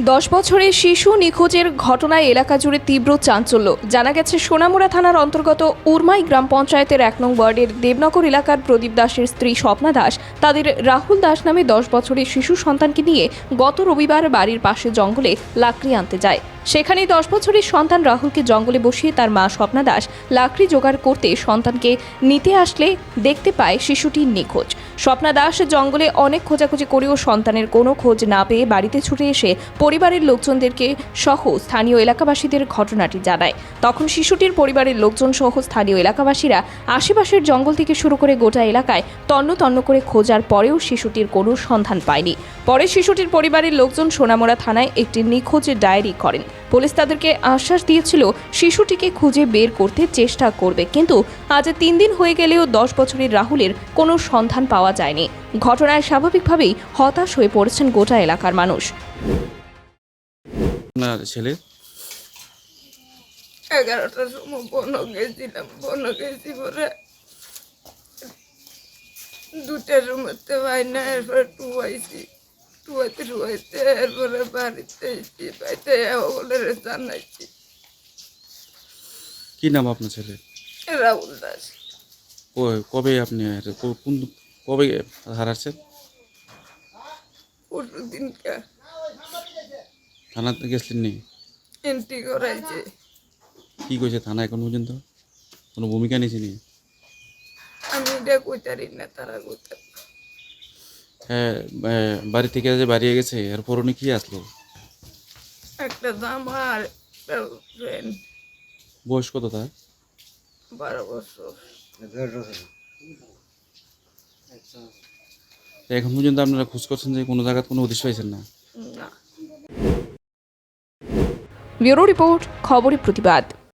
দশ বছরের শিশু নিখোঁজের ঘটনায় এলাকা জুড়ে তীব্র চাঞ্চল্য। জানা গেছে, সোনামুড়া থানার অন্তর্গত উরমাই গ্রাম পঞ্চায়েতের এক নং ওয়ার্ডের দেবনগর এলাকার প্রদীপ দাসের স্ত্রী স্বপ্না দাস, তাদের রাহুল দাস নামে দশ বছরের শিশু সন্তানকে নিয়ে গত রবিবার বাড়ির পাশে জঙ্গলে লাকড়ি আনতে যায়। সেখানে দশ বছরের সন্তান রাহুলকে জঙ্গলে বসিয়ে তার মা স্বপ্না দাস লাকড়ি জোগাড় করতে সন্তানকে নিতে আসলে দেখতে পায় শিশুটি নিখোঁজ। স্বপ্না দাস জঙ্গলে অনেক খোঁজাখুঁজি করেও সন্তানের কোনো খোঁজ না পেয়ে বাড়িতে ছুটে এসে পরিবারের লোকজনদেরকে সহ স্থানীয় এলাকাবাসীদের ঘটনাটি জানায়। তখন শিশুটির পরিবারের লোকজন সহ স্থানীয় এলাকাবাসীরা আশেপাশের জঙ্গল থেকে শুরু করে গোটা এলাকায় তন্ন তন্ন করে খোঁজার পরেও শিশুটির কোনো সন্ধান পায়নি। পরে শিশুটির পরিবারের লোকজন সোনামোড়া থানায় একটি নিখোঁজ ডায়েরি করেন। পুলিশ তাদেরকে আশ্বাস দিয়েছিল শিশুটিকে খুঁজে বের করতে চেষ্টা করবে। কিন্তু আজ তিন দিন হয়ে গেলেও দশ বছরের রাহুলের কোনো সন্ধান পাওয়া যায়নি। ঘটনায় স্বাভাবিকভাবেই হতাশ হয়ে পড়েছেন গোটা এলাকার মানুষ। ছেলে? এগারোটার সময় বনো গেছিলাম বনো গেছি পরে দুটার রুমেতে পাই না এরপরে টুয়াইছি টুয়াইতে এরপরে বাড়িতে এসছি বাড়িতে ওগুলো জানাইছি কি নাম আপনার ছেলে? রাহুল দাস। ক- কবে আপনি ক- কোন কবে হারাচ্ছেন? পরশু দিনকা। থানাতে গেছিলেন নি এন্ট্রি করাইছে। কি কইছে থানা এখন পর্যন্ত? কোনো ভূমিকা নিয়েছে নি আমি এটা কইতারি না তারা বা- বাড়ি থেকে যে বাড়িয়ে গেছে এরপর উনি কি আসলো? একটা জামা আর বয়স কত তার? বারো বছর। এখন পর্যন্ত আপনারা খোঁজ করছেন যে কোনো জায়গায় কোনো উদ্দেশ্য পাইছেন না? না। ব্যুরো রিপোর্ট খবরের প্রতিবাদ।